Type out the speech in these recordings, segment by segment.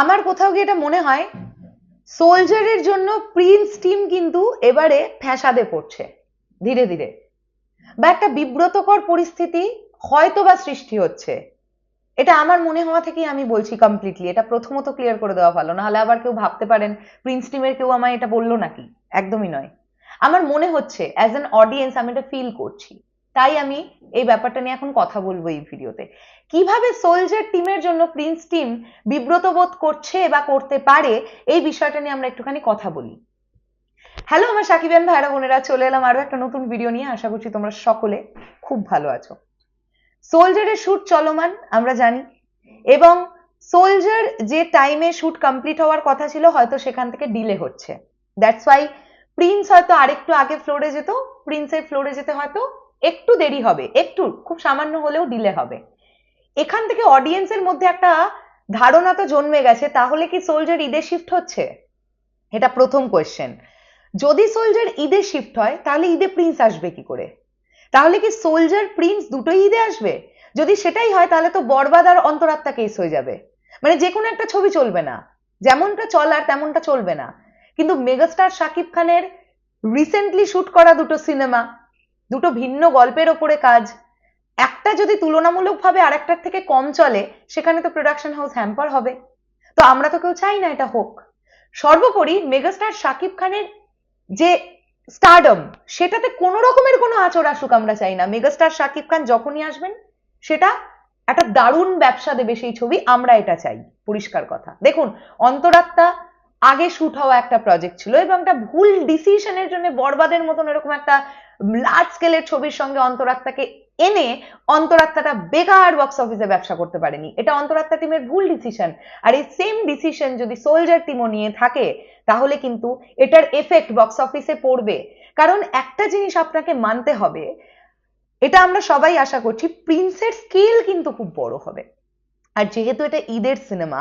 আমার কোথাও গিয়ে এটা মনে হয়, সোলজারের জন্য প্রিন্স টিম কিন্তু এবারে ফ্যাসাদে পড়ছে, ধীরে ধীরে। বা একটা বিব্রতকর পরিস্থিতি হয়তো বা সৃষ্টি হচ্ছে। এটা আমার মনে হওয়া থেকেই আমি বলছি কমপ্লিটলি এটা প্রথমত ক্লিয়ার করে দেওয়া ভালো, নাহলে আবার কেউ ভাবতে পারেন, প্রিন্স টিমের কেউ আমায় এটা বলল নাকি? একদমই নয়। আমার মনে হচ্ছে অ্যাজ অ্যান অডিয়েন্স আমি এটা ফিল করছি। তাই আমি এই ব্যাপারটা নিয়ে এখন কথা বলব এই ভিডিওতে। কীভাবে সোলজার টিমের জন্য প্রিন্স টিম বিব্রত বোধ করছে বা করতে পারে, এই বিষয়টা নিয়ে আমরা একটুখানি কথা বলি। হ্যালো আমার সাকিবেন ভাইরা, বোনেরা, চলে এলাম আরও একটা নতুন ভিডিও নিয়ে। আশা করছি তোমরা সকলে খুব ভালো আছো। সোলজারের শুট চলমান, আমরা জানি। এবং সোলজার যে টাইমে শুট কমপ্লিট হওয়ার কথা ছিল, হয়তো সেখান থেকে ডিলে হচ্ছে। দ্যাটস ওয়াই প্রিন্স হয়তো আরেকটু আগে ফ্লোরে যেত প্রিন্সের ফ্লোরে যেতে হয়তো একটু দেরি হবে, একটু, খুব সামান্য হলেও ডিলে হবে। এখান থেকে অডিয়েন্সের মধ্যে একটা ধারণা তো জন্মে গেছে, তাহলে কি সোলজার ঈদে শিফট হচ্ছে? এটা প্রথম কোয়েশ্চেন যদি সোলজার ঈদে শিফট হয়, তাহলে ঈদে প্রিন্স আসবে কি করে? তাহলে কি সোলজার প্রিন্স দুটোই ঈদে আসবে? যদি সেটাই হয়, তাহলে তো বরবাদ আর অন্তরাত্মা কেস হয়ে যাবে। মানে যে কোনো একটা ছবি চলবে না। যেমনটা চলার তেমনটা চলবে না। কিন্তু মেগাস্টার শাকিব খানের রিসেন্টলি শুট করা দুটো সিনেমা দুটো ভিন্ন গল্পের ওপরে কাজ। একটা যদি তুলনামূলকভাবে আরেকটার থেকে কম চলে, সেখানে তো প্রোডাকশন হাউস হ্যাম্পার হবে। তো আমরা তো কেউ চাই না এটা হোক। সর্বোপরি মেগাস্টার শাকিব খানের যে স্টারডম সেটাতে কোনো রকমের কোনো আচর আসুক আমরা চাই না। মেগাস্টার শাকিব খান যখনই আসবেন, সেটা একটা দারুণ ব্যবসা দেবে সেই ছবি, আমরা এটা চাই। পরিষ্কার কথা। দেখুন, অন্তরাত্মা আগে শুট হওয়া একটা প্রজেক্ট ছিল এবং একটা ভুল ডিসিশনের জন্য বরবাদের মতন এরকম একটা লার্জ স্কেলের ছবির সঙ্গে অন্তরাত্মাকে এনে অন্তরাত্মাটা বেকার বক্স অফিসে ব্যবসা করতে পারেনি। এটা অন্তরাত্মা টিমের ভুল ডিসিশন আর এই সেম ডিসিশন যদি সোলজার টিমও নিয়ে থাকে, তাহলে কিন্তু এটার এফেক্ট বক্স অফিসে পড়বে। কারণ একটা জিনিস আপনাকে মানতে হবে, এটা আমরা সবাই আশা করছি প্রিন্সের স্কেল কিন্তু খুব বড় হবে। আর যেহেতু এটা ঈদের সিনেমা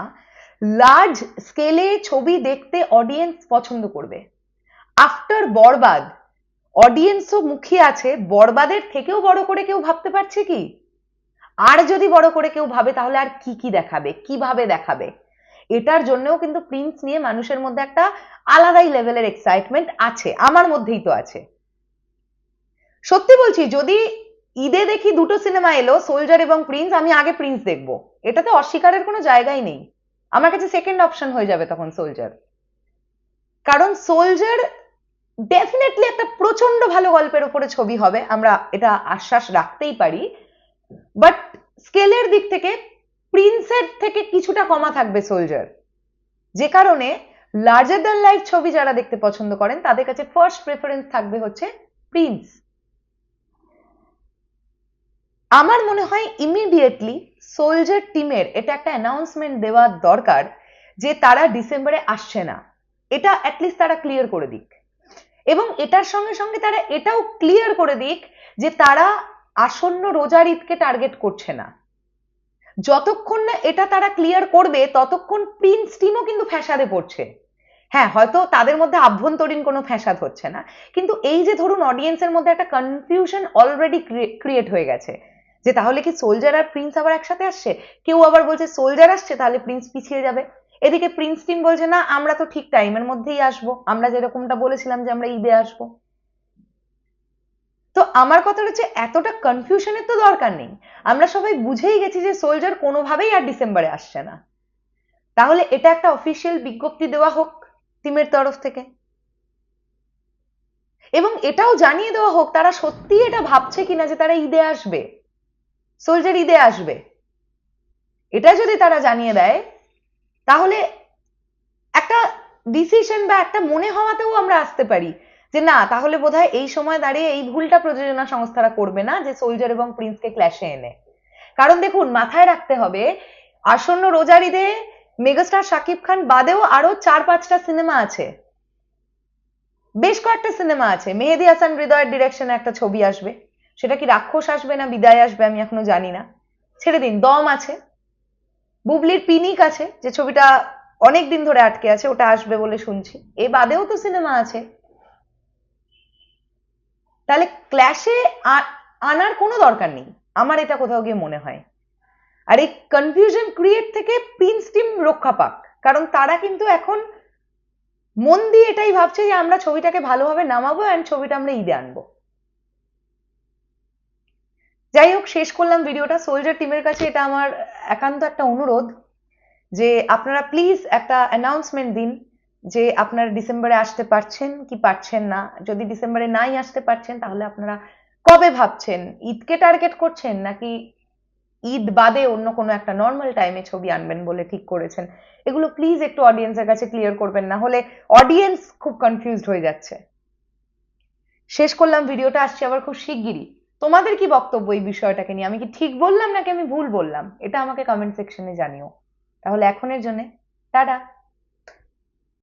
লার্জ স্কেলে ছবি দেখতে অডিয়েন্স পছন্দ করবে। আফটার বরবাদ অডিয়েন্সও মুখিয়ে আছে, বরবাদের থেকেও বড় করে কেউ ভাবতে পারছে কি? আর যদি বড় করে কেউ ভাবে, তাহলে আর কি কি দেখাবে, কীভাবে দেখাবে? এটার জন্যও কিন্তু প্রিন্স নিয়ে মানুষের মধ্যে একটা আলাদাই লেভেলের এক্সাইটমেন্ট আছে, আমার মধ্যেই তো আছে। সত্যি বলছি, যদি ঈদে দেখি দুটো সিনেমা এলো সোলজার এবং প্রিন্স আমি আগে প্রিন্স দেখব। এটাতে অস্বীকারের কোনো জায়গাই নেই। আমার কাছে সেকেন্ড অপশন হয়ে যাবে তখন সোলজার কারণ সোলজার ডেফিনেটলি একটা প্রচণ্ড ভালো গল্পের উপরে ছবি হবে, আমরা এটা আশ্বাস রাখতেই পারি। বাট স্কেলের দিক থেকে প্রিন্সের থেকে কিছুটা কমা থাকবে সোলজার যে কারণে লার্জার দ্যান লাইফ ছবি যারা দেখতে পছন্দ করেন, তাদের কাছে ফার্স্ট প্রেফারেন্স থাকবে হচ্ছে প্রিন্স আমার মনে হয় ইমিডিয়েটলি সোলজার টিমের এটা একটা অ্যানাউন্সমেন্ট দেওয়া দরকার যে তারা ডিসেম্বরে আসছে না। এটা অ্যাটলিস্ট তারা ক্লিয়ার করে দিক। এবং এটার সঙ্গে সঙ্গে তারা এটাও ক্লিয়ার করে দিক যে তারা আসন্ন রোজার ঈদকে টার্গেট করছে না। যতক্ষণ না এটা তারা ক্লিয়ার করবে, ততক্ষণ প্রিন্স টিমও কিন্তু ফ্যাসাদে পড়ছে। হ্যাঁ হয়তো তাদের মধ্যে আভ্যন্তরীণ কোনো ফ্যাসাদ হচ্ছে না। কিন্তু এই যে ধরুন অডিয়েন্সের মধ্যে একটা কনফিউশন অলরেডি ক্রিয়েট হয়ে গেছে। যে তাহলে কি সোলজার আর প্রিন্স আবার একসাথে আসছে? কেউ আবার বলছে সোলজার আসছে, তাহলে প্রিন্স পিছিয়ে যাবে। এদিকে প্রিন্স টিম বলছে, না, আমরা তো ঠিক টাইমের মধ্যেই আসব। আমরা যেরকমটা বলেছিলাম যে আমরা ঈদে আসব। তো আমার কথা হচ্ছে, এতটা কনফিউশনের তো দরকার নেই। আমরা সবাই বুঝেই গেছি যে সোলজার কোনোভাবেই আর ডিসেম্বরে আসছে না। তাহলে এটা একটা অফিসিয়াল বিজ্ঞপ্তি দেওয়া হোক টিমের তরফ থেকে। এবং এটাও জানিয়ে দেওয়া হোক, তারা সত্যি এটা ভাবছে কিনা যে তারা ঈদে আসবে। সোলজার ঈদে আসবে। এটা যদি তারা জানিয়ে দেয়, তাহলে একটা ডিসিশন বা একটা মনে হওয়াতেও আমরা আসতে পারি যে না, তাহলে বোধহয় এই সময় দাঁড়িয়ে এই ভুলটা প্রযোজনা সংস্থারা করবে না যে সোলজার এবং প্রিন্সকে ক্ল্যাশে এনে। কারণ দেখুন, মাথায় রাখতে হবে, আসন্ন রোজার ঈদে মেগাস্টার শাকিব খান বাদেও আরও চার পাঁচটা সিনেমা আছে। বেশ কয়েকটা সিনেমা আছে। মেহেদি হাসান হৃদয়ের ডিরেকশনে একটা ছবি আসবে। সেটা কি রাক্ষস আসবে না বিদায় আসবে আমি এখনও জানি না। ছেড়ে দিন, দম আছে। বুবলির পিনিক আছে, যে ছবিটা অনেক দিন ধরে আটকে আছে, ওটা আসবে বলে শুনছি। এ বাদেও তো সিনেমা আছে। তাহলে ক্ল্যাশে আনার কোনো দরকার নেই, আমার এটা কোথাও গিয়ে মনে হয়। আর এই কনফিউশন ক্রিয়েট থেকে প্রিন্স টিম রক্ষা পাক, কারণ তারা কিন্তু এখন মন দিয়ে এটাই ভাবছে যে আমরা ছবিটাকে ভালোভাবে নামাবো অ্যান্ড ছবিটা আমরা ঈদে আনব। যাই হোক, শেষ করলাম ভিডিওটা। সোলজার টিমের কাছে এটা আমার একান্ত একটা অনুরোধ যে আপনারা প্লিজ একটা অ্যানাউন্সমেন্ট দিন যে আপনারা ডিসেম্বরে আসতে পারছেন কি পারছেন না। যদি ডিসেম্বরে নাই আসতে পারছেন, তাহলে আপনারা কবে ভাবছেন? ঈদকে টার্গেট করছেন নাকি ঈদ বাদে অন্য কোনো একটা নর্মাল টাইমে ছবি আনবেন বলে ঠিক করেছেন? এগুলো প্লিজ একটু অডিয়েন্সের কাছে ক্লিয়ার করবেন, না হলে অডিয়েন্স খুব কনফিউজড হয়ে যাচ্ছে। শেষ করলাম ভিডিওটা, আসছে আবার খুব শিগগিরই। তোমাদের কি বক্তব্য এই বিষয়টাকে নিয়ে? আমি কি ঠিক বললাম নাকি আমি ভুল বললাম? এটা আমাকে কমেন্ট সেকশনে জানিও। তাহলে এখনের জন্যে, টাটা।